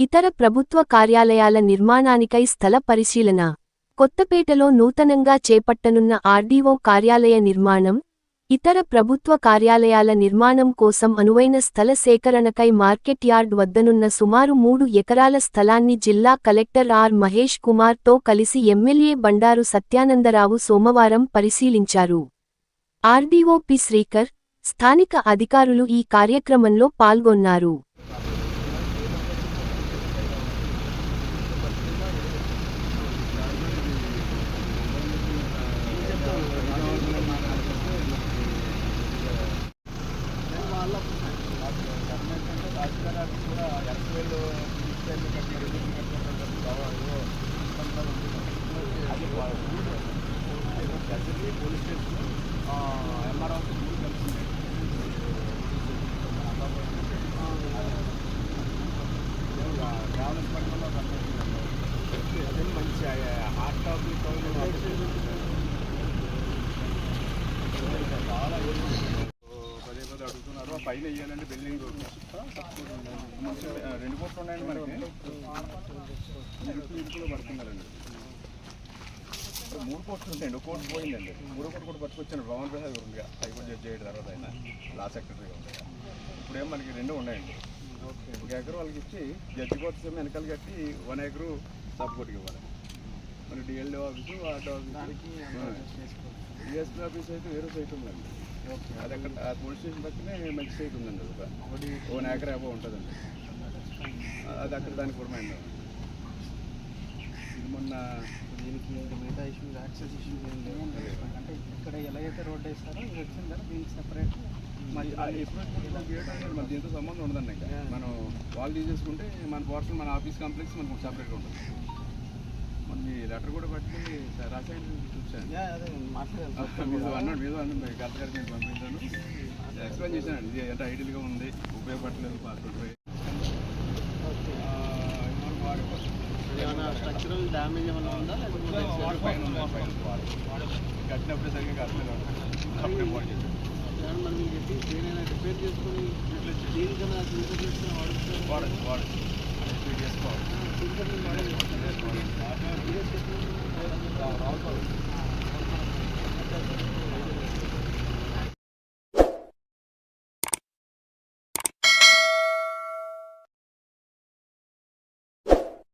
ఇతర ప్రభుత్వ కార్యాలయాల నిర్మాణానికై స్థల పరిశీలన. కొత్తపేటలో నూతనంగా చేపట్టనున్న ఆర్డీఓ కార్యాలయ నిర్మాణం ఇతర ప్రభుత్వ కార్యాలయాల నిర్మాణం కోసం అనువైన స్థల సేకరణకై మార్కెట్ యార్డ్ వద్దనున్న సుమారు మూడు ఎకరాల స్థలాన్ని జిల్లా కలెక్టర్ ఆర్ మహేష్ కుమార్తో కలిసి ఎమ్మెల్యే బండారు సత్యానందరావు సోమవారం పరిశీలించారు. ఆర్డీఓ పి శ్రీకర్ స్థానిక అధికారులు ఈ కార్యక్రమంలో పాల్గొన్నారు. మంచి హార్ట్ టాపిక్ చాలా పదే పదే అడుగుతున్నారు. పైన వేయాలండి బిల్డింగ్ రెండు కోట్లు ఉన్నాయండి మనకి. ఇంట్లో పడుతున్నారండి. మూడు కోట్లు ఉంటాయండి ఒక కోటి పోయిందండి. మూడో కోటి కూడా పట్టుకొచ్చాను. భవన్ ప్రసాద్ ఉందిగా. హైకోర్టు జడ్జి అయ్యాడు తర్వాత ఆయన లా సెక్రటరీగా ఉండగా ఇప్పుడేం మనకి రెండు ఉన్నాయండి. ఒక ఎకరు వాళ్ళకి ఇచ్చి జడ్జి కోసం వెనకాల కట్టి వన్ ఎకరు సబ్ కోర్టుకి ఇవ్వాలి. మన DLD office RD office. DSP office అయితే వేరే సైట్ ఉందండి. అది అక్కడ ఆ పోలీస్ స్టేషన్ పక్కనే మంచి సైట్ ఉందండి అది ఒకటి వన్ ఎకర్ అబో ఉంటుందండి. అది అక్కడ దానికి కూడా మొన్న దీనికి మిగతా ఇష్యూస్ యాక్సెస్ ఇష్యూస్ ఏం లేవు అంటే ఇక్కడ ఎలా అయితే రోడ్ వేస్తారో ఇది వచ్చింది కదా దీనికి సెపరేట్ మన దీంతో సంబంధం ఉండదండి ఇంకా. మనం వాళ్ళు తీసేసుకుంటే మన పోర్షన్ మన ఆఫీస్ కాంప్లెక్స్ మనకు సపరేట్గా ఉంటుంది. మీ లెటర్ కూడా పట్టి రాసాయని చూసాను మీరు అన్నాడు మీరు అన్నాడు కలెక్టర్ గారికి నేను పంపించాను. ఎక్స్ప్లెయిన్ చేశాను ఇది ఎంత ఐడియల్గా ఉంది ఉపయోగపడలేదు పాస్పోర్ట్ పోయి ఏమైనా స్ట్రక్చరల్ డ్యామేజ్ ఏమైనా ఉందా. కట్టినప్పుడే సరిగ్గా కట్టలేదు మీకు చెప్పి దేనైనా రిపేర్ చేసుకొని దీనికన్నా వాడచ్చు వాడచ్చు.